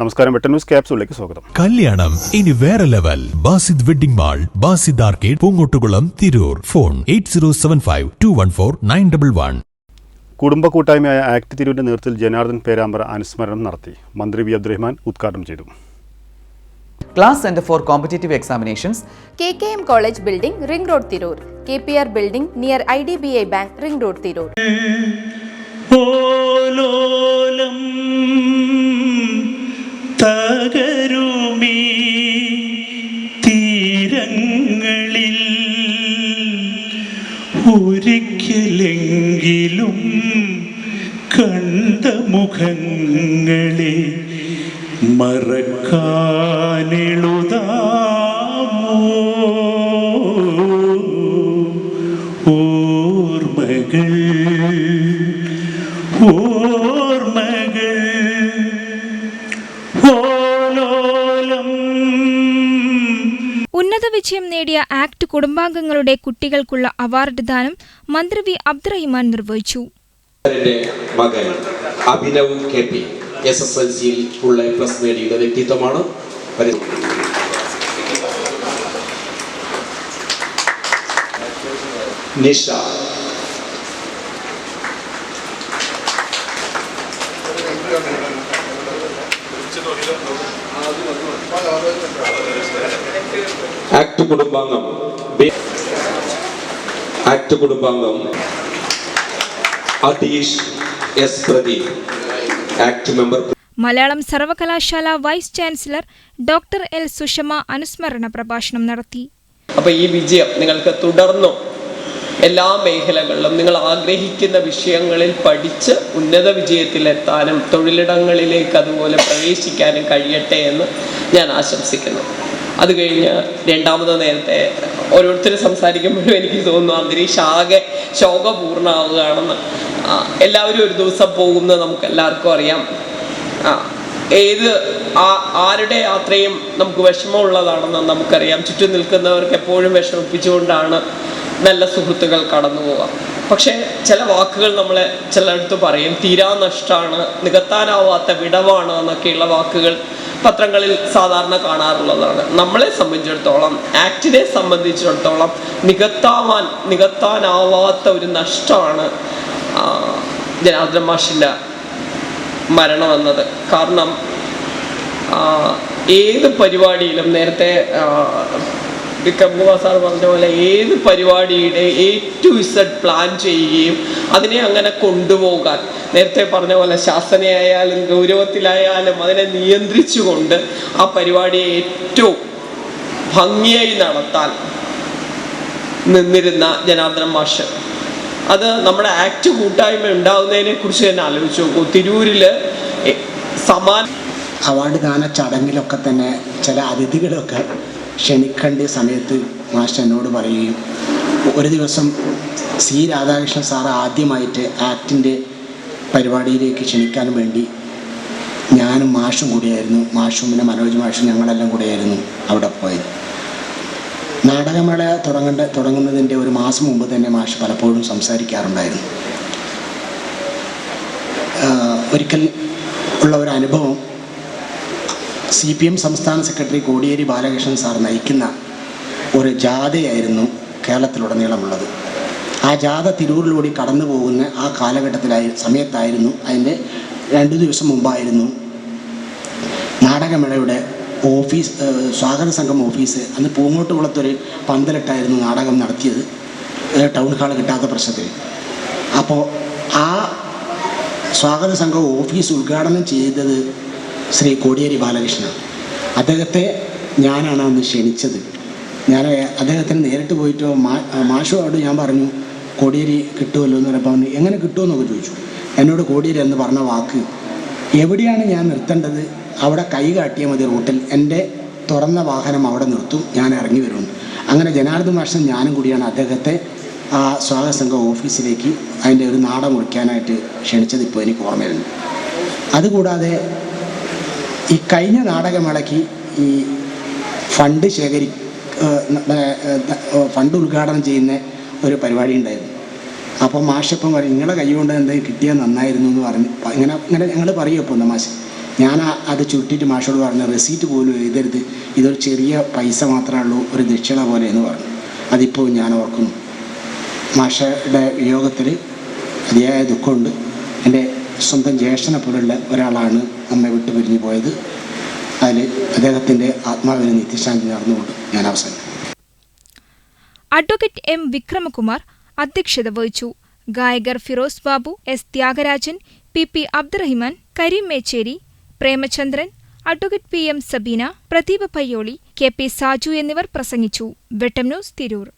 നമസ്കാരം വെട്ടൻ ന്യൂസ് ക്യാപ്സൂളിലേക്ക് സ്വാഗതം. കല്യാണം ഇനി വേറെ level. Basid wedding mall Basid arcade Poonkottukulam Tirur. Phone eight zero seven five two one four nine double one. കുടുംബ കൂട്ടായ്മയായ ആക്ട് തിരൂരിന്റെ നേതൃത്വത്തിൽ ജനാർദ്ദൻ പേരാമ്പ്ര അനുസ്മരണം നടത്തി. മന്ത്രി വി അബ്ദുറഹ്മാൻ ഉദ്ഘാടനം ചെയ്തു. Class centre for competitive examinations. K K M college building ring road Tirur. K P R building near I D B I bank ring road ഓലോലം ഒരിക്കലെങ്കിലും കണ്ട മുഖങ്ങളെ മറക്കാനെഴുതാമോ ഉന്നത വിജയം നേടിയ ആക്ട് കുടുംബാംഗങ്ങളുടെ കുട്ടികൾക്കുള്ള അവാർഡ് ദാനം മന്ത്രി വി അബ്ദുറഹിമാൻ നിർവഹിച്ചു. മകൻ Abhinav K P S S L സിയിൽ ഫുൾ എ പ്ലസ് നേടിയ വ്യക്തിത്വമാണ്. നിഷ. ആക്ട് കുടുംബാംഗം. Act കുടുംബാംഗം Atheesh S Pradeep act member Malayalam സർവകലാശാല vice chancellor doctor L Sushama അനുസ്മരണ പ്രഭാഷണം നടത്തി. അപ്പോൾ ഈ വിജയം നിങ്ങൾക്ക് തുടർന്നും. എല്ലാ മേഖലകളിലും നിങ്ങൾ ആഗ്രഹിക്കുന്ന വിഷയങ്ങളിൽ പഠിച്ച് ഉന്നത വിജയത്തിലെത്താനും തൊഴിലിടങ്ങളിലേക്ക് അതുപോലെ പ്രവേശിക്കാനും കഴിയട്ടെ എന്ന് ഞാൻ ആശംസിക്കുന്നു. അത് കഴിഞ്ഞ് രണ്ടാമത് നേരത്തെ ഓരോരുത്തർ സംസാരിക്കുമ്പോഴും എനിക്ക് തോന്നുന്നു അന്തരീക്ഷം ആകെ ശോകപൂർണമാവുകയാണെന്ന് എല്ലാവരും ഒരു ദിവസം പോകുന്നത് നമുക്ക് എല്ലാവർക്കും അറിയാം. ഏത് ആരുടെ യാത്രയും നമുക്ക് വിഷമമുള്ളതാണെന്ന് നമുക്കറിയാം. ചുറ്റും നിൽക്കുന്നവർക്ക് എപ്പോഴും വിഷമിപ്പിച്ചുകൊണ്ടാണ് നല്ല സുഹൃത്തുക്കൾ കടന്നു പോവുക. പക്ഷേ ചില വാക്കുകൾ നമ്മളെ ചിലയിടത്ത് പറയും തീരാ നഷ്ടമാണ് നികത്താനാവാത്ത വിടവാണ് എന്നൊക്കെയുള്ള വാക്കുകൾ പത്രങ്ങളിൽ സാധാരണ കാണാറുള്ളതാണ്. നമ്മളെ സംബന്ധിച്ചിടത്തോളം ആക്ടിനെ സംബന്ധിച്ചിടത്തോളം നികത്താവാൻ നികത്താനാവാത്ത ഒരു നഷ്ടമാണ് ജനാർദ്ദന മാഷിന്റെ മരണം എന്നത്. കാരണം ഏത് പരിപാടിയിലും നേരത്തെ ആ, വിക്രം സാർ പറഞ്ഞ പോലെ ഏത് പരിപാടിയുടെ എ ടു ഇസഡ് പ്ലാൻ ചെയ്യുകയും അതിനെ അങ്ങനെ കൊണ്ടുപോകാൻ. നേരത്തെ പറഞ്ഞ പോലെ ശാസനയായാലും ഗൗരവത്തിലായാലും അതിനെ നിയന്ത്രിച്ചുകൊണ്ട് ആ പരിപാടിയെ ഏറ്റവും ഭംഗിയായി നടത്താൻ നിന്നിരുന്ന ജനാർദ്ദന മാഷ്. അത് നമ്മുടെ ആക്ട് കൂട്ടായ്മ ഉണ്ടാകുന്നതിനെ കുറിച്ച് തന്നെ ആലോചിച്ചു നോക്കൂ. തിരൂരിൽ സമാന അവാർഡ് ദാന ചടങ്ങിലൊക്കെ തന്നെ ചില അതിഥികളൊക്കെ ക്ഷണിക്കേണ്ട സമയത്ത് മാസ്റ്റർ എന്നോട് പറയുകയും ഒരു ദിവസം സി രാധാകൃഷ്ണൻ സാർ ആദ്യമായിട്ട് ആക്ടിന്റെ പരിപാടിയിലേക്ക് ക്ഷണിക്കാൻ വേണ്ടി ഞാനും മാഷും കൂടിയായിരുന്നു. മാഷും പിന്നെ മനോജ് മാഷും ഞങ്ങളെല്ലാം കൂടിയായിരുന്നു അവിടെ പോയത്. നാടകമേള തുടങ്ങേണ്ട തുടങ്ങുന്നതിന്റെ ഒരു മാസം മുമ്പ് തന്നെ മാഷ് പലപ്പോഴും സംസാരിക്കാറുണ്ടായിരുന്നു. ഒരിക്കൽ ഉള്ള ഒരു അനുഭവം സി പി എം സംസ്ഥാന സെക്രട്ടറി കോടിയേരി ബാലകൃഷ്ണൻ സാർ നയിക്കുന്ന ഒരു ജാഥയായിരുന്നു കേരളത്തിലുടനീളമുള്ളത്. ആ ജാഥ തിരൂരിലൂടെ കടന്നു പോകുന്ന ആ കാലഘട്ടത്തിലായി സമയത്തായിരുന്നു അതിന്റെ രണ്ട് ദിവസം മുമ്പായിരുന്നു നാടകമേളയുടെ ഓഫീസ് സ്വാഗത സംഘം ഓഫീസ് അന്ന് പൂങ്ങോട്ടുകുളത്തൊരു പന്തലിട്ടായിരുന്നു നാടകം നടത്തിയത് ടൗൺ ഹാൾ കിട്ടാത്ത പ്രശ്നത്തിൽ. അപ്പോൾ ആ സ്വാഗത സംഘം ഓഫീസ് ഉദ്ഘാടനം ചെയ്തത് ശ്രീ കോടിയേരി ബാലകൃഷ്ണൻ. അദ്ദേഹത്തെ ഞാനാണ് അന്ന് ക്ഷണിച്ചത്. ഞാൻ അദ്ദേഹത്തിന് നേരിട്ട് പോയിട്ട് മാഷോട് ഞാൻ പറഞ്ഞു കോടിയേരി കിട്ടുമല്ലോ എന്ന് അവന് എങ്ങനെ കിട്ടുമെന്നൊക്കെ ചോദിച്ചു. എന്നോട് കോടിയേരി എന്ന് പറഞ്ഞ വാക്ക് എവിടെയാണ് ഞാൻ നിർത്തേണ്ടത്? അവിടെ കൈ കാട്ടിയ മതി റൂട്ടിൽ. എന്റെ തുറന്ന വാഹനം അവിടെ നിർത്തും. ഞാൻ ഇറങ്ങി വരും. അങ്ങനെ ജനാർദ്ദൻ മാഷൻ ഞാനും കൂടിയാണ് അദ്ദേഹത്തെ ആ സ്വാഗത സംഘം ഓഫീസിലേക്ക് അതിന്റെ ഒരു നാട മുറിക്കാനായിട്ട് ക്ഷണിച്ചത് ഇപ്പോൾ എനിക്ക് ഓർമ്മയുണ്ട് അതുകൂടാതെ ഈ കഴിഞ്ഞ നാടകമേളയ്ക്ക് ഈ ഫണ്ട് ശേഖരി ഫണ്ട് ഉദ്ഘാടനം ചെയ്യുന്ന ഒരു പരിപാടി ഉണ്ടായിരുന്നു. അപ്പോൾ മാഷപ്പം പറയും നിങ്ങളെ കൈ കൊണ്ട് എന്തെങ്കിലും കിട്ടിയാൽ നന്നായിരുന്നു എന്ന് പറഞ്ഞു ഇങ്ങനെ ഇങ്ങനെ ഞങ്ങൾ പറയും ഇപ്പോൾ മാഷ്. ഞാൻ അത് ചുരുട്ടിയിട്ട് മാഷോട് പറഞ്ഞു റെസീറ്റ് പോലും എഴുതരുത്. ഇതൊരു ചെറിയ പൈസ മാത്രമേ ഉള്ളൂ ഒരു ദക്ഷിണ പോലെ എന്ന് പറഞ്ഞു. അതിപ്പോൾ ഞാൻ ഓർക്കുന്നു. മാഷയുടെ വിയോഗത്തിൽ അതിയായ ദുഃഖമുണ്ട്. എന്റെ സ്വന്തം ജ്യേഷ്ഠനെ പോലുള്ള ഒരാളാണ് നമ്മെ വിട്ടു പിരിഞ്ഞു പോയത്. അതിൽ അദ്ദേഹത്തിന്റെ ആത്മാവിനെ നിത്യശാന്തി നേർന്നുകൊണ്ട് ഞാൻ അവസാനം അഡ്വക്കേറ്റ് എം വിക്രമകുമാർ അധ്യക്ഷത വഹിച്ചു. ഗായകർ Firoz Babu S Thyagarajan P P Abdurahiman Kareem Mecheri Premachandran advocate P M Sabeena Pradeepa Payyoli K P Saju എന്നിവർ പ്രസംഗിച്ചു. വെട്ടം ന്യൂസ് തിരൂർ.